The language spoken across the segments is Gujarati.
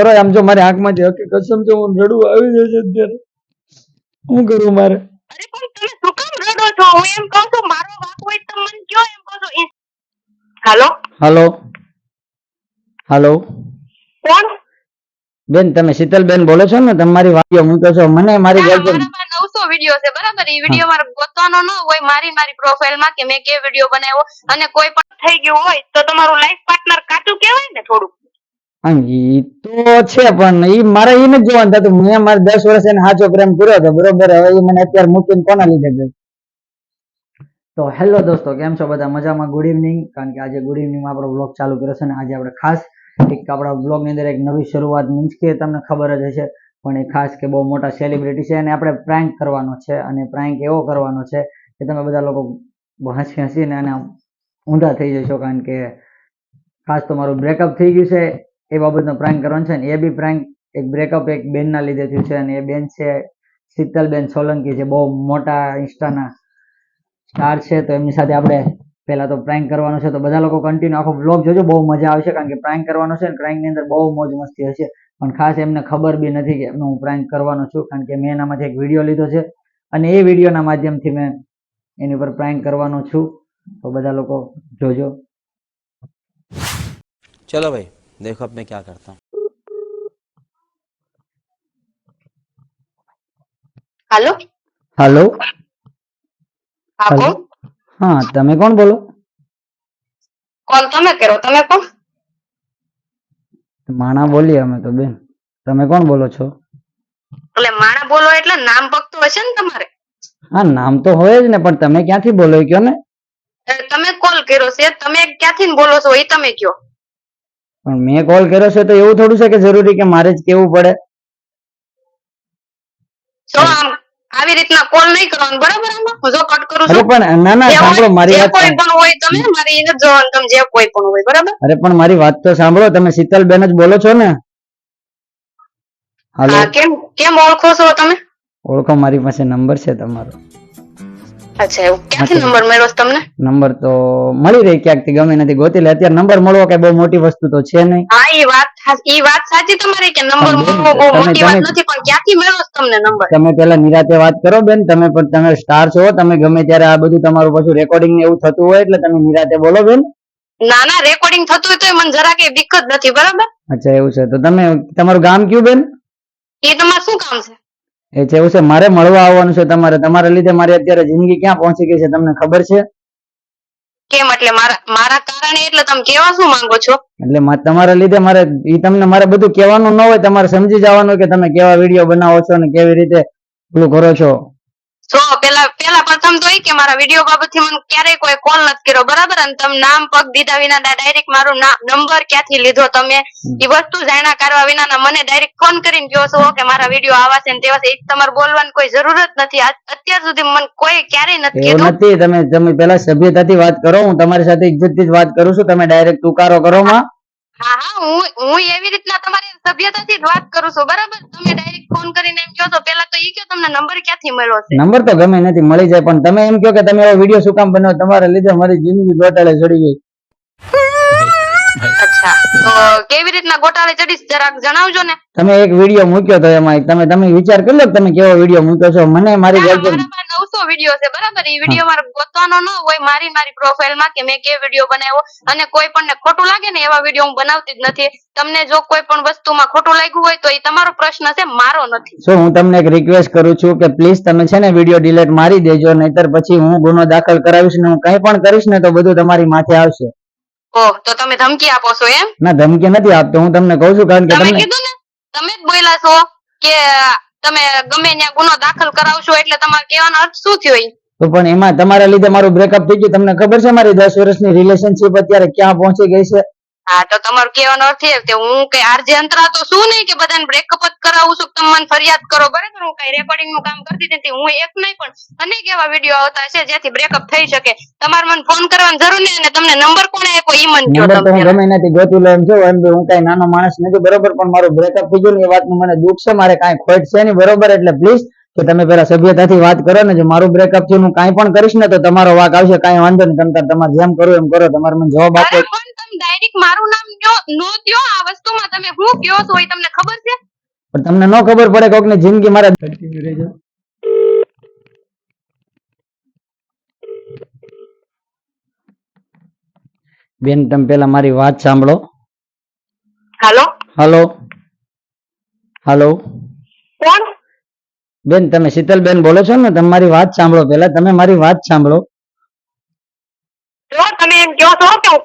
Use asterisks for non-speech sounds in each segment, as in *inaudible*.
કરો આમ જો મારી આંખમાંથી હકી કસમ જો હું રડવું આવી જાય છે અત્યારે. શું કરું મારે? અરે પણ તમે શું કામ રડો છો? હું એમ કહું છું મારો વાંક હોય તો મને કયો એમ કહો છો? હાલો? હાલો? હાલો? કોણ? બેન તમે શીતલબેન બોલો છો ને? તમારી વાડીઓ મૂકો છો મને મારી ગર્લફ્રેન્ડ નવસો વીડિયો છે બરાબર? એ વીડિયો મારે ગોતવાનો ન હોય મારી મારી પ્રોફાઇલમાં કે મેં કે વીડિયો બનાવ્યો અને કોઈ પણ થઈ ગયું હોય તો તમારું લાઈફ પાર્ટનર કાચું કહેવાય ને થોડું ઈ તો છે પણ એ મારે એ નથી જોવાનું થતું. મેં મારે દસ વર્ષ એને સાચો પ્રેમ કર્યો હતો, બરોબર? હવે એ મને અત્યારે મૂકીને કોના લીધે ગઈ તો હેલો દોસ્તો, કેમ છો બધા? મજામાં? ગુડ ઇવનિંગ કારણ કે આજે ગુડ ઇવનિંગ આપણો બ્લોગ ચાલુ કર્યો છે અને આજે આપણે ખાસ એક આપણા બ્લોગની અંદર એક નવી શરૂઆત મીન્સ કે તમને ખબર જ હશે, પણ એ ખાસ કે બહુ મોટા સેલિબ્રિટી છે અને આપણે પ્રાંક કરવાનો છે અને પ્રાંક એવો કરવાનો છે કે તમે બધા લોકો હસી હસીને અને ઊંધા થઈ જશો કારણ કે ખાસ તો મારું બ્રેકઅપ થઈ ગયું છે. એ બાબતનો પ્રાંક કરવાનો છે ને, એ બી પ્રાંક એક બ્રેકઅપ એક બેનના લીધે થયું છે અને એ બેન છે શીતલબેન સોલંકી છે બહુ મોટા ઇન્સ્ટાના સ્ટાર છે, તો એમની સાથે આપણે પહેલાં તો પ્રાંક કરવાનો છે. તો બધા લોકો કન્ટિન્યુ આખો બ્લોગ જોજો, બહુ મજા આવશે કારણ કે પ્રાંક કરવાનો છે અને પ્રાંકની અંદર બહુ મોજ મસ્તી હશે. પણ ખાસ એમને ખબર બી નથી કે હું પ્રાંક કરવાનો છું, કારણ કે મેં એનામાંથી એક વીડિયો લીધો છે અને એ વિડીયોના માધ્યમથી મેં એની ઉપર પ્રાંક કરવાનો છું. તો બધા લોકો જોજો. ચલો ભાઈ. देखो अब मैं क्या करता हूँ હાલો હાલો હા હાલો. કોણ હા તમે કોણ બોલો કોલ તમે કરો તમે કોણ માણા બોલીએ અમે તો બેન તમે કોણ બોલો છો એટલે માણા બોલો એટલે નામ પકતું હશે ને તમારે હા નામ તો હોય જ ને પણ તમે ક્યાંથી બોલો એ કયો ને એટલે તમે કોલ કર્યો છે તમે ક્યાંથી બોલો છો એ તમે કયો પણ મેં કોલ કર્યો છે તો એવું થોડું છે કે જરૂરી કે મારે જ કેવું પડે? આવી રીતના કોલ નહીં કરવાનો બરાબર હું જો કટ કરું છું. પણ ના ના સાંભળો મારી વાત કોઈ પણ હોય તમે મારી એને જોવાનું તમે જે કોઈ પણ હોય બરાબર? અરે પણ મારી વાત તો સાંભળો તમે શીતલબેન જ બોલો છો ને. હાલો. કેમ કેમ ઓળખો છો તમે? ઓળખો મારી પાસે નંબર છે તમારો. અચ્છા એવું. ક્યાંથી નંબર મળ્યો તમને? નંબર તો મળી રહી ક્યાંકથી ગમે નથી ગોતી લે. અત્યારે નંબર મળવો કઈ બહુ મોટી વસ્તુ તો છે નહીં. હા એ વાત સા- વાત સાચી તમારી કે નંબર મળવો બહુ તમે- મોટી વાત નથી પણ ક્યાંથી મળ્યો તમને નંબર તમે પેલા નિરાતે વાત કરો બેન તમે પણ તમે સ્ટાર છો તમે ગમે ત્યારે આ બધું તમારું પાછું રેકોર્ડિંગ ને એવું થતું હોય એટલે તમે નિરાતે બોલો બેન. ના ના રેકોર્ડિંગ થતું હોય તો મને જરા કઈ દિક્કત નથી બરાબર? અચ્છા એવું છે. તો તમે તમારું ગામ કયું બેન? એ તમારું શું કામ છે? એ છે એવું છે મારે મળવા આવવાનું છે તમારે. તમારા લીધે મારી અત્યારે જિંદગી ક્યાં પહોંચી ગઈ છે તમને ખબર છે? કેમ? એટલે મારા મારા કારણે એટલે તમે કેવા શું માંગો છો? એટલે તમારા લીધે મારે તમને મારે બધું કહેવાનું ન હોય તમારે સમજી જવાનું કે તમે કેવા વીડિયો બનાવો છો અને કેવી રીતે પેલું કરો છો. જો પેલા પેલા પ્રથમ તો એ કે મારા વીડિયો બાબતથી મને ક્યારેય કોઈ કોલ નથી કર્યો બરાબર? અને તમે નામ પગ દીધા વિના ડાયરેક્ટ મારું નંબર ક્યાંથી લીધો તમે? એ વસ્તુ જાણ્યા કરવા વિના મને ડાયરેક્ટ ફોન કરીને કહો છો કે મારા વીડિયો આવા છે ને તેવા છે તમારે બોલવાની કોઈ જરૂર જ નથી અત્યાર સુધી મને કોઈ ક્યારેય નથી કીધું. નથી તમે તમે પેલા સભ્યતાથી વાત કરો હું તમારી સાથે ઇજ્જતથી જ વાત કરું છું તમે ડાયરેક્ટ તુકારો કરો માં. હા હા હું હું એવી રીતના તમારી સભ્યતાથી જ વાત કરું છું બરાબર? તમે ડાયરેક્ટ ફોન કરીને એમ કહો તો પેલા તો ઈ કહો તમને નંબર ક્યાંથી મળ્યો છે? નંબર તો ગમે નથી મળી જાય પણ તમે એમ કહો કે તમે એવો વીડિયો શું કામ બનાવો તમારા લીધે મારી જિંદગી ગોટાળે ચડી ગઈ. અચ્છા તો કેવી રીતના ગોટાળે ચડીશ જરાક જણાવજો ને. તમે એક વીડિયો મૂક્યો તો એમાં તમે તમે વિચાર કરી લો કે તમે કેવો વીડિયો મૂક્યો છો. મને મારી ગર્લફ્રેન્ડ મારા વીડિયો છે? બરાબર? એ વીડિયો મારે ગોતવાનો ન હોય મારી મારી પ્રોફાઇલમાં કે મેં કે વીડિયો બનાવ્યો? અને કોઈ પણ ને ખોટું લાગે ને એવા વીડિયો હું બનાવતી જ નથી. તમને જો કોઈ પણ વસ્તુમાં ખોટું લાગ્યું હોય તો એ તમારો પ્રશ્ન છે મારો નથી. સો હું તમને એક રિક્વેસ્ટ કરું છું કે પ્લીઝ તમે છે ને વીડિયો ડિલીટ મારી દેજો નહીતર પછી હું ગુનો દાખલ કરાવીશ ને હું કંઈ પણ કરીશ ને તો બધું તમારી માથે આવશે. ઓહ તો તમે ધમકી આપો છો એમ? ના ધમકી નથી આપતો. હું તમને કહું છું કારણ કે તમે કીધું ને તમે જ બોલ્યા છો કે તમે ગમે ત્યાં ગુનો દાખલ કરાવશો એટલે તમારે કહેવાનો અર્થ શું થયો તો પણ એમાં તમારા લીધે મારું બ્રેકઅપ થઈ ગયું. તમને ખબર છે મારી દસ વર્ષની રિલેશનશિપ અત્યારે ક્યાં પહોંચી ગઈ છે? હા તો તમારો કહેવાનો અર્થ એ કે હું કઈ આરજે અંતરા તો શું નહીં કે બધાને બ્રેકઅપ જ કરાવું છું તમે મને ફરિયાદ કરો? બરાબર હું કઈ રેકોર્ડિંગનું કામ કરતી નથી હું એક નહીં પણ અનેક એવા વીડિયો આવતા છે જેથી બ્રેકઅપ થઈ શકે? તમારે મને ફોન કરવાની જરૂર નહીં અને તમને નંબર કોને આપ્યો ઈ મને કહો નંબર તો હું ગમે નથી ગોતું લઉં છું એમ હું કઈ નાનો માણસ નથી બરોબર પણ મારું બ્રેકઅપ થઈ ગયું એ વાતનું મને દુઃખ છે મારે કાંઈ ખોટ છે નહીં બરોબર એટલે પ્લીઝ કે તમે પેલા સભ્યતાથી વાત કરો ને જો મારું બ્રેકઅપ થયું હું કાંઈ પણ કરીશ ને તો તમારો વાક આવશે કાંઈ વાંધો નહીં તમે તમારે જેમ કરો એમ કરો તમારે મને જવાબ આપો. ડાયરેક્ટ મારું નામ નો- નો આ વસ્તુમાં તમે હું કયો છો એ તમને ખબર છે? પણ તમને ન ખબર પડે કોકની જિંદગી મારા ધડકી રહી જાય બેન તમે પેલા મારી વાત સાંભળો. હાલો હાલો હાલો કોણ? બેન તમે શીતલબેન બોલો છો ને તમે મારી વાત સાંભળો પેલા તમે મારી વાત સાંભળો. જો તમે એમ કહો છો કે હું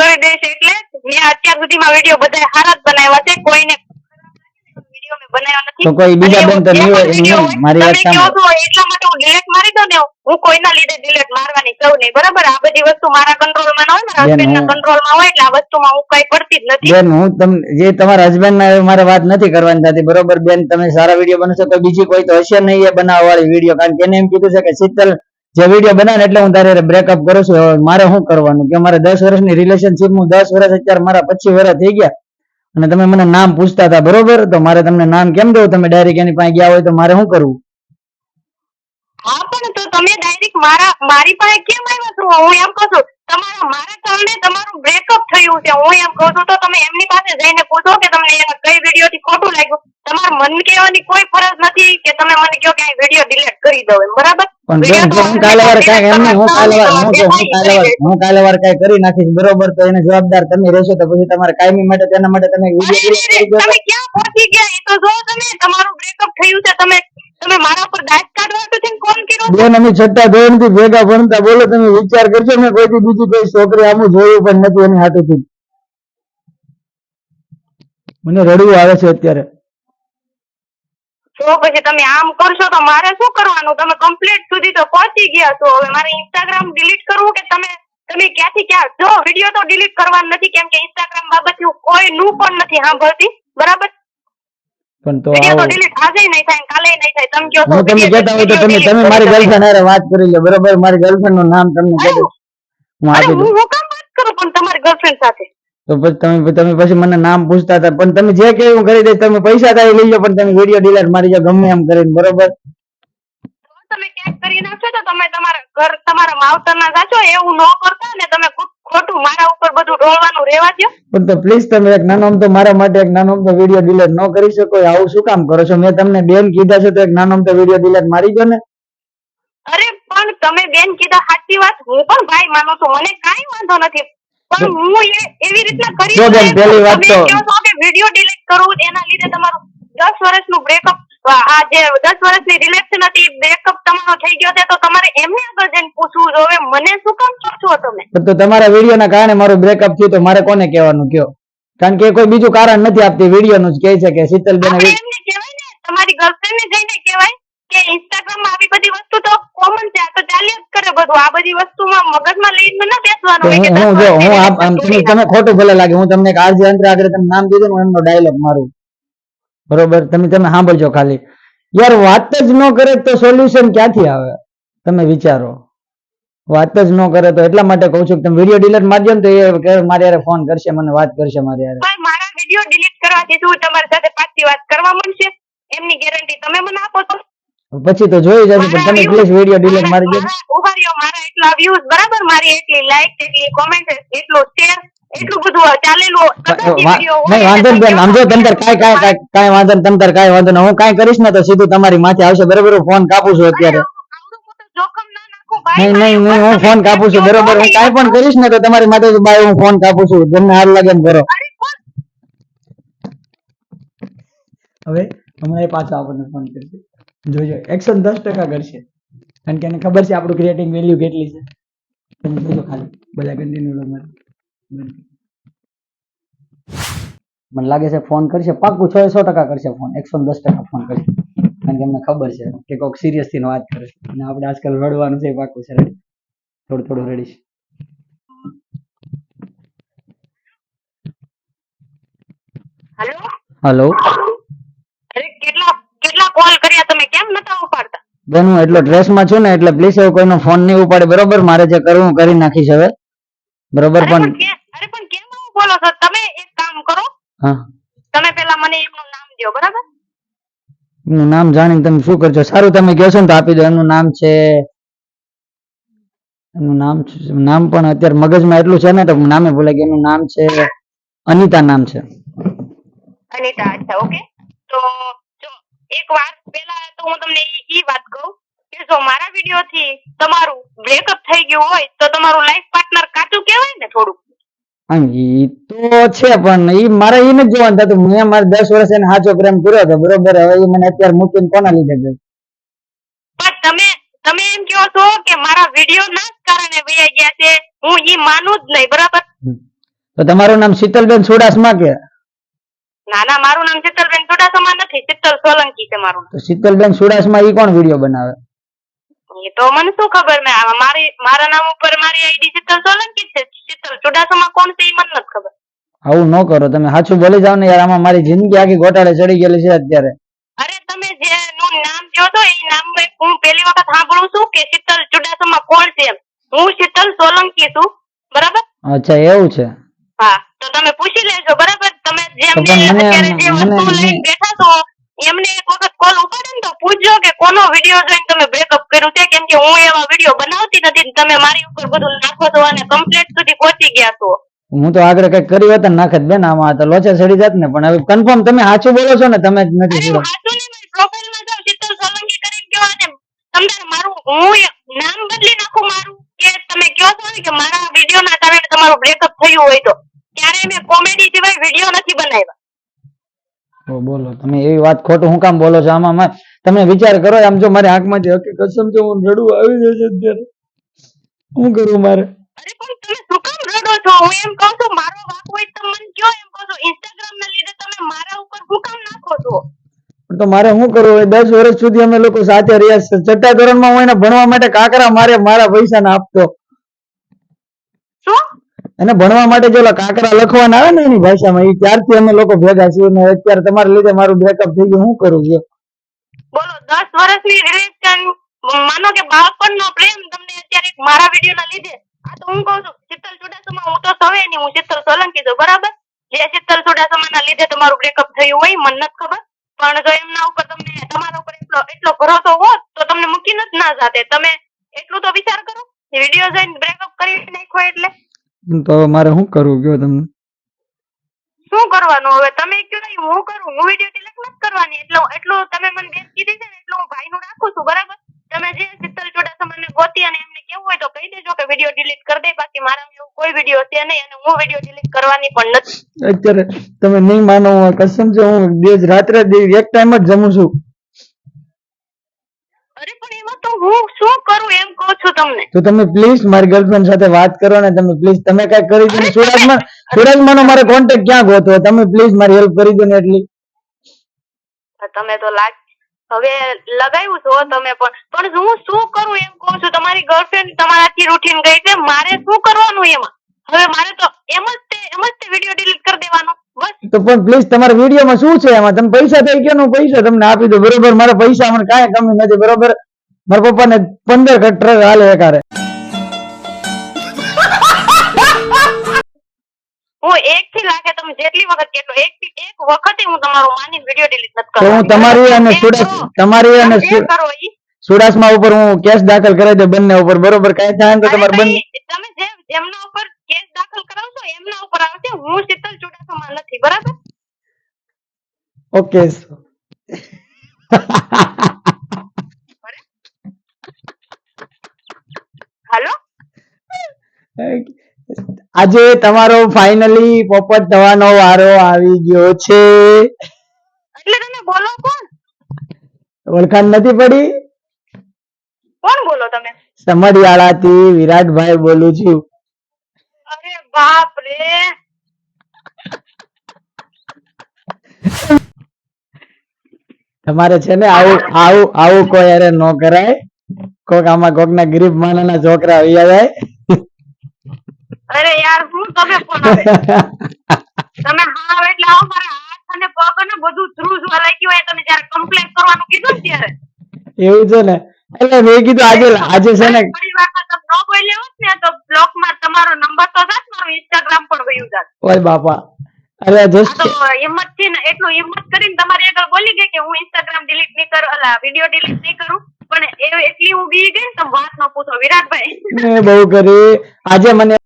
કરી દઈશ એટલે મેં અત્યાર સુધીમાં વીડિયો બધા હારા જ બનાવ્યા છે. કોઈને તો કોઈ બીજા બેન તો નહીં. મારી વાત સાંભળો. એટલા માટે હું delete મારી દઉં ને હું? કોઈના લીધે delete મારવાની કહું નહીં. બરાબર? આ બધી વસ્તુ મારા કંટ્રોલમાં ના હોય મારા બેન, husband કંટ્રોલમાં હોય એટલે આ વસ્તુમાં હું કઈ પડતી જ નથી. બેન હું તમને જે તમારા હસબન્ડ ના મારે વાત નથી કરવાની થતી બરોબર? બેન તમે સારા વીડિયો બનાવશો તો બીજી કોઈ તો હશે નહીં એ બનાવવા વાળી વીડિયો કારણ કે એને એમ કીધું છે કે શીતલ જે વીડિયો બનાવે એટલે હું તારે બ્રેકઅપ કરું છું મારે શું કરવાનું? કે મારે દસ વર્ષની રિલેશનશીપ હું દસ વર્ષ અત્યારે મારા પચીસ વર્ષ થઈ ગયા. અને તમે મને નામ પૂછતા હતા, બરોબર? તો મારે તમને નામ કેમ દઉં? તમે ડાયરેક્ટ એની પાસે ગયા હોય તો મારે શું કરવું? પણ તો તમે ડાયરેક્ટ મારા મારી પાસે કેમ આવ્યા છો? હું એમ કહું છું તમારા મારા કારણે તમારું બ્રેકઅપ થયું છે. હું એમ કહું છું તો તમે એમની પાસે જઈને પૂછો કે તમને એના કઈ વીડિયો થી ખોટું લાગ્યું. તમારે મન કહેવાની કોઈ ફરજ નથી કે તમે મને કહો કે વીડિયો ડિલીટ કરી દો બરાબર? પણ જો હું કાલે વાર કાંઈક એમ હું કાલે વાર હું કહું, હું કાલે વાર હું કાલે વાર કાંઈ કરી નાખીશ બરોબર? તો એને જવાબદાર તમે રહેશો તો પછી તમારે કાયમી માટે તેના માટે તમે ક્યાં પહોંચી ગયા? એ તો જો તમે તમારું બ્રેકઅપ થયું છે તમે તમે મારા પર દાંત કાઢવા તો છે કોલ કર્યો? બેન અમે છઠ્ઠા ધોરણથી ભેગા ભણતા. બોલો તમે વિચાર કરશો મેં કોઈથી બીજી કોઈ છોકરી આમ જોયું પણ નથી એની હાથેથી. મને રડવું આવે છે અત્યારે. તો પછી તમે આમ કરશો તો મારે શું કરવાનું? તમે કમ્પ્લીટ સુધી તો પહોંચી ગયા છો. હવે મારે ઇન્સ્ટાગ્રામ ડિલીટ કરવું કે તમે તમે ક્યાંથી ક્યાં? જો વીડિયો તો ડિલીટ કરવાનો નથી કેમ કે ઇન્સ્ટાગ્રામ બાબતે હું કોઈ નું પણ નથી સાંભળતી. બરાબર? પણ તો આવો. હું તમને કહેતા હોય તો તમે તમે મારી ગર્લફ્રેન્ડ અરે વાત કરી લે. બરોબર? મારી ગર્લફ્રેન્ડનું નામ તમને કહી દઉં હું આપી દઉં. હું કામ વાત કરું પણ તમારી ગર્લફ્રેન્ડ સાથે? તો પછી તમે તમે પછી મને નામ પૂછતા હતા. પણ તમે જે કે હું કરી દઈશ. તમે પૈસા થાય લઈ જાઓ પણ તમે વીડિયો ડીલર મારી જાઓ ગમે એમ કરીને. બરોબર? તમે ક્યાંક કરી નાખશો તો તમે તમારા ઘર તમારા માવતર ના સાચો એવું ન કરતા ઢોળવાનું રહેવા દો પણ તો પ્લીઝ તમે એક નાનો અમતો મારા માટે એક નાનો અમતો વીડિયો ડિલેટ ન કરી શકો. આવું શું કામ કરો છો? મેં તમને બેન કીધા છે તો એક નાનો અમતો વીડિયો ડિલેટ મારી દો ને. અરે પણ તમે બેન કીધા સાચી વાત. હું પણ ભાઈ માનું છું. મને કાઈ વાંધો નથી. પણ હું એ એવી રીતના કરી જો બેન. પહેલી વાત તમે તો- કહો છો કે વીડિયો ડિલીટ કરવું એના લીધે તમારું દસ વર્ષનું બ્રેકઅપ આ જે દસ વર્ષની રિલેશન હતી બ્રેકઅપ તમારો થઈ ગયો છે તો તમારે એમને આગળ જઈને પૂછવું જોવે મને શું કામ છો તમે? તો તમારા વીડિયો ના કારણે મારું બ્રેકઅપ થયું તો મારે કોને કહેવાનું કયો? કારણ કે કોઈ બીજું કારણ નથી આપતી વીડિયો નું જ કહે છે કે શીતલબેન એમને કહેવાય ને તમારી ગર્લફ્રેન્ડ ને જઈને કહેવાય કે ઇન્સ્ટાગ્રામમાં આવી બધી વસ્તુ તો કોમન છે આ તો ચાલ્યા જ કરે બધું. આ બધી વસ્તુમાં મગજમાં લઈને ના બેસવાનું તો હું જો હું તમે ખોટું ભલે લાગે હું તમને એક આરજી અંતરે આગળ તમે નામ દીધું હું એમનો ડાયલોગ મારું. બરોબર? તમે તમે સાંભળજો ખાલી. યાર વાત જ ન કરે તો સોલ્યુશન ક્યાંથી આવે? તમે વિચારો. વાત જ ન કરે તો એટલા માટે કહું છું કે તમે વીડિયો ડિલીટ મારજો ને તો એ મારી યારે ફોન કરશે મને વાત કરશે મારે યારે મારા વીડિયો ડિલીટ કરવાથી શું તમારી સાથે પાછી વાત કરવા મળશે? એમની ગેરંટી તમે મને આપો તો પછી તો જોઈ જશે પણ તમે પ્લીઝ વીડિયો ડિલીટ મારી દેજો ઊભા રહ્યો મારા એટલા વ્યૂઝ બરાબર? મારી એટલી લાઈક એટલી કોમેન્ટ એટલું શેર એટલું બધું ચાલેલું વાંધો બેન સમજો કાંઈ કાંઈ કાંઈ વાંધો વાંધો હું કાંઈ કરીશ ને તો સીધું તમારી માથે આવશે. બરોબર હું ફોન કાપું છું અત્યારે. ના નહીં નહીં નહીં હું ફોન કાપું છું. બરોબર હું ને, કાંઈ પણ કરીશ ને તો તમારી માથે બાય હું ફોન કાપું છું. તમને હાર લાગે એમ કરો. હવે હમણાં પાછો આપણને ફોન કરશે. જોજો એકસો દસ ટકા કરશે. કારણ કે એને ખબર છે આપણું ક્રિએટિંગ વેલ્યુ કેટલી છે. તમે જોજો ખાલી. બધા કન્ટિન્યુ મને લાગે છે ફોન કરશે. પાક્કું છ સો ટકા કરશે ફોન એકસો દસ ટકા ફોન કરશે. કારણ કે એમને ખબર છે કે કોઈક સિરિયસથી વાત કરશે અને આપણે આજકાલ રડવાનું છે પાક્કું છે રેડી થોડું થોડું રડીશ હેલો કેટલા કેટલા કોલ કર્યા તમે? કેમ નતા ઉપાડતા? બેન હું એટલો સ્ટ્રેસમાં છું ને એટલે પ્લીઝ એવું કોઈનો ફોન નહીં ઉપાડે. બરોબર? મારે જે કરવું કરી નાખીશ હવે. બરોબર? પણ પણ કે- અરે પણ કેમ આવું બોલો છો તમે એક કામ કરો. હા. તમે પેલા મને એમનું નામ દો બરાબર? એમનું નામ જાણીને તમે શું કરજો? સારું તમે કહેશો ને તો આપી દો. એમનું નામ છે એનું નામ નામ પણ અત્યારે મગજમાં એટલું છે ને તો નામે ભૂલે કે એનું નામ છે અનિતા નામ છે. અનિતા અચ્છા ઓકે. તો જો એક વાત પેલા તો હું તમને ઈ વાત કહું કે જો મારા વીડિયો થી તમારું બ્રેકઅપ થઈ ગયું હોય તો તમારું લાઈફ પાર્ટનર કાચું કહેવાય ને થોડું હા, ઈ તો છે પણ ઈ મારે ઈ નથી જોવાનું થતું. મેં મારે દસ વર્ષ એને સાચો પ્રેમ કર્યો હતો બરોબર? હવે ઈ મને અત્યારે મૂકીને કોના લીધે ગઈ પણ તમે તમે એમ કહો છો કે મારા વીડિયો ના કારણે વયા ગયા છે. હું ઈ માનું જ નહીં બરાબર? તો તમારું નામ શીતલબેન સુડાસમા કે? ના ના મારું નામ શીતલબેન ચુડાસમા નથી. શીતલ સોલંકી છે મારું તો શીતલબેન સુડાસમા ઈ કોણ વીડિયો બનાવે? નામ એ તો મને શું ખબર મેં મારી મારા નામ ઉપર મારી આઈડી શીતલ સોલંકી છે? શીતલ ચુડાસમાં કોણ છે એ મને નથી ખબર. આવું ન કરો તમે સાચું બોલી જાવ ને યાર આમાં મારી જિંદગી આખી ગોટાળે ચડી ગયેલી છે અત્યારે. અરે તમે જેનું નામ જો તો એ નામ હું પહેલી વખત સાંભળું છું કે શીતલ ચુડાસમાં કોણ છે હું શીતલ સોલંકી છું બરાબર? અચ્છા એવું છે. હા તો તમે પૂછી લેજો બરાબર? તમે જેમ અત્યારે જે વસ્તુ લઈને બેઠા છો એમને એક વખત કોલ ઉપાડે ને તો પૂછજો કે કોનો વીડિયો જોઈને તમે બ્રેકઅપ કર્યું છે? કેમ કે હું એવા વીડિયો બનાવતી નથી ને તમે મારી ઉપર બધું નાખો તો અને કમ્પ્લેટ સુધી પહોંચી ગયા છો. હું તો આગળ કંઈક કર્યું હોત ને નાખત બેન આમાં તો લોચા ચડી જાત ને પણ હવે કન્ફર્મ તમે સાચું બોલો છો ને તમે જ નથી ને તમને મારું હું નામ બદલી નાખું મારું કે તમે કહો છો ને કે મારા વિડીયોના કારણે તમારું બ્રેકઅપ થયું હોય તો. ત્યારે મેં કોમેડી સિવાય વીડિયો નથી બનાવ્યા. બોલો. તમે એવી વાત ખોટું હું કામ બોલો છો? આમાં તમે વિચાર કરો આમ જો મારી આંખમાંથી હકીકત સમજો હું રડવું આવી છે અત્યારે. શું કરું મારે? અરે પણ તમે શું કામ રડો છો? હું એમ કહું છું મારો વાંક હોય તો મને કયો એમ કહો છું? ઇન્સ્ટાગ્રામ ના લીધે તમે મારા ઉપર શું કામ નાખો છો? તો મારે શું કરવું? દસ વર્ષ સુધી અમે લોકો સાથે રહ્યા છે છઠ્ઠા ધોરણમાં હું એને ભણવા માટે કાકરા મારે મારા પૈસા ના આપતો. એને ભણવા માટે જો કાંકરા લખવાના આવે ને એની ભાષામાં એ ત્યારથી અમે લોકો ભેગા છીએ ને અત્યારે તમારા લીધે મારું બ્રેકઅપ થઈ ગયું, હું કરું છું? બોલો, દસ વર્ષની રિલેશન માનો કે બાળપણનો પ્રેમ તમને અત્યારે મારા વીડિયો ના લીધે? આ તો હું કહું છું, શીતલ ચુડાસમા હું તો સવે નહીં હું શીતલ સોલંકી છું, બરાબર? જે શીતલ ચુડાસમાના લીધે તમારું બ્રેકઅપ થયું હોય, મને નથી ખબર. પણ જો એમના ઉપર તમને, તમારા ઉપર એટલો એટલો ભરોસો હોત, તો તમને મૂકીને જ ના જાતે. તમે એટલું તો વિચાર કરો વીડિયો જોઈને બ્રેકઅપ કરી નાખ્યો એટલે. તો હવે મારે શું કરવું કયો તમને? શું કરવાનું? હવે તમે કયો નહીં હું કરું? હું વીડિયો ડિલીટ નથી કરવાની. એટલો એટલું તમે મને ડેટ કીધી છે ને એટલું હું ભાઈનું રાખું છું બરાબર? તમે જે શીતલ ચુડાસમાને ગોતી અને એમને કેવું હોય તો કહી દેજો કે વીડિયો ડિલીટ કરી દે બાકી મારા એવું કોઈ વીડિયો છે નહીં અને હું વીડિયો ડિલીટ કરવાની પણ નથી. અત્યારે તમે નહીં માનો હું કસમ છે હું દેજ રાત્રે એક ટાઈમ જ જમું છું. તો હું શું કરું એમ કહું છું તમને? તો તમે પ્લીઝ મારી ગર્લફ્રેન્ડ સાથે વાત કરો ને તમે પ્લીઝ તમે કઈ કરી દો સુરતમાં સુરતમાં મારે કોન્ટેક્ટ ક્યાં ગોતો? તમે પ્લીઝ મારી હેલ્પ કરી દો ને એટલી. તમે તો લાગ હવે લગાવ્યું છો તમે પણ. પણ હું શું કરું એમ કહું છું? તમારી ગર્લફ્રેન્ડ તમારાથી રૂટીન ગઈ છે. મારે શું કરવાનું એમાં? હવે મારે તો એમ જ તે એમ જ તે વીડિયો ડિલીટ કરી દેવાનો. બસ. તો પણ પ્લીઝ તમારા વિડીયોમાં શું છે એમાં? તમે પૈસા થઈ ગયો પૈસા તમને આપી દો બરોબર? મારા પૈસા મને કાંઈ કમી નથી. બરોબર? મારા પપ્પાને પંદર કટ ટ્રક હાલે એકારે. હું એક થી લાગે તમે જેટલી વખત કેટલો એક થી એક વખતે હું તમારો માની વીડિયો ડિલીટ નથી તો હું તમારી અને તમારી સુડાસમા ઉપર હું કેસ દાખલ કરાવી દે બંને ઉપર બરોબર? કાંઈ થાય તો તમારે બંને તમે જે એમના ઉપર કેસ દાખલ કરાવશો એમના ઉપર આવશે. હું શીતલ ચુડાસમા નથી બરાબર? ઓકે *laughs* હાલો આજે તમારો ફાઇનલી પોપટ થવાનો વારો આવી ગયો છે. એટલે તમે બોલો કોણ? ઓળખાણ નથી પડી? કોણ બોલો તમે? સમઢિયાળાથી વિરાટભાઈ બોલું છું. અરે બાપ રે! તમારે છે ને આવું આવું આવું કોઈ અરે ન કરાય. કોક આમાં કોક ના ગરીબ માનાના છોકરા આવી જાય. યાર હું તમે ફોન આવે? તમે હા એટલે આવો મારા હાથ અને પગ અને બધું ધ્રુજવા લાગ્યું હોય તમે જયારે કમ્પ્લેન કરવાનું કીધું ને ત્યારે? એવું છે ને? એટલે મેં કીધું આજે આજે છે ને થોડી વારમાં તમે ન બોલ્યા હોત ને તો બ્લોકમાં તમારો નંબર તો જાત મારો ઇન્સ્ટાગ્રામ પણ ગયું જાત. ઓય બાપા. અરે જસ્ટ તો હિંમતથી ને એટલું હિંમત કરીને તમારી આગળ બોલી ગઈ કે હું ઇન્સ્ટાગ્રામ ડિલીટ નહીં કરું અલા વીડિયો ડિલીટ નહીં કરું. પણ એ એટલી ઉગી ગઈ ને તમે વાત ન પૂછો. વિરાટભાઈ. મેં બહુ કરી. આજે મને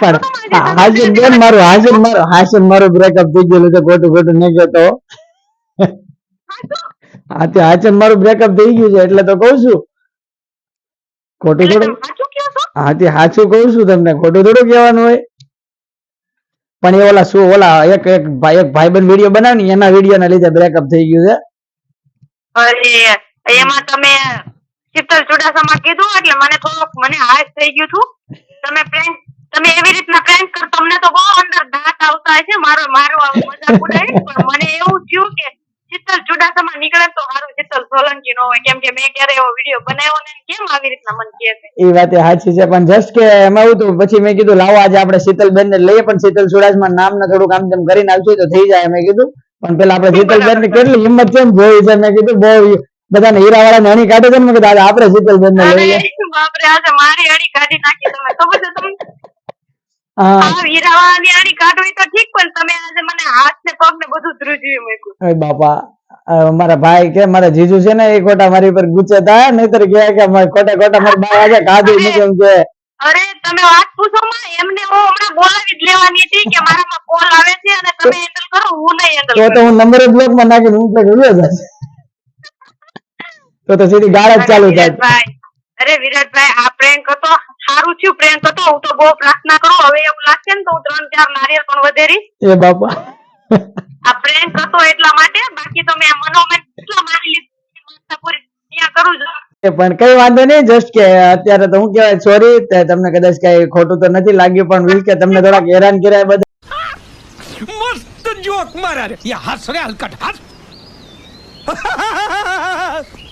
મારી સાથે. હાજર બેન મારું હાજર મારું હાજર મારું બ્રેકઅપ થઈ ગયેલું છે. ખોટું ખોટું નહીં કહેતો હા તે હાજર મારું બ્રેકઅપ થઈ ગયું છે એટલે તો કઉ છું. ખોટું થોડું હા તે સાચું કઉ છું તમને. ખોટું થોડું કહેવાનું હોય. પણ એ ઓલા શું ઓલા એક એક ભાઈ એક ભાઈબંધ વીડિયો બનાવી ને એના વીડિયો ના લીધે બ્રેકઅપ થઈ ગયું છે. અરે એમાં તમે શીતલ ચુડાસમા કીધું એટલે મને થોડુંક મને હાશ થઈ ગયું હતું તમે પ્રેન્ક તમે એવી રીતના પ્રેન્ક કરો તમને તો બહુ અંદર દાંત આવતા હશે મારો મારો આવું મજાક ઉડાવી પણ મને એવું થયું કે શીતલ ચુડાસમા નીકળે તો મારું શીતલ સોલંકી નો હોય કેમ કે મેં ક્યારે એવો વીડિયો બનાવ્યો ને કેમ આવી રીતના મન કહે છે? એ વાત સાચી છે પણ જસ્ટ કે એમાં એવું હતું પછી મેં કીધું લાવો આજે આપણે શીતલબેન ને લઈએ પણ શીતલ ચુડાસમાં નામ ને થોડુંક આમ તેમ કરીને આવશે તો થઈ જાય મેં કીધું. પણ પેલા આપડે શીતલબેનની કેટલી હિંમત છે જોઈ છે. મેં કીધું બહુ બધાને હીરા વાળા ને હણી કાઢે છે ને. કીધું આપડે શીતલબેન ને લઈએ. બાપરે આજે મારી અડી કાઢી નાખી તમે ખબર છે તમને? હા. આ કાઢવી તો ઠીક પણ તમે આજે મને હાથ ને પગ ને બધું મૂક્યું. બાપા મારા ભાઈ કે મારા જીજુ છે ને એ ખોટા મારી પર ગુચે થાય નહીતર કે ખોટા ખોટા મારા બા આજે કાઢી મૂકે એમ કે અરે તમે વાત પૂછો માં એમને હું હમણાં બોલાવી જ લેવાની હતી કે મારામાં કોલ આવે છે અને તમે હેન્ડલ કરો હું નહીં હેન્ડલ તો તો હું નંબર બ્લોકમાં નાખીને હું તો ગયો જશે તો તો સીધી ગાળ જ ચાલુ થાય. અરે વિરાટભાઈ આ પ્રેન્ક હતો સારું થયું પ્રેન્ક હતો હું તો બહુ પ્રાર્થના કરું હવે એવું લાગશે ને તો હું ત્રણ ચાર નારિયેળ પણ વધેરી એ બાપા. આ પ્રેન્ક હતો એટલા માટે બાકી તો મેં મનોમન એટલા માની લીધું પૂરી કરું છું પણ કઈ વાંધો નહીં જસ્ટ કે અત્યારે તો હું કહેવાય સોરી તમને કદાચ કઈ ખોટું તો નથી લાગ્યું, પણ વિલ કે તમને થોડાક હેરાન કર્યા બધા મસ્ત જોક મારા રે. હસ રે હલકટ હસ *laughs*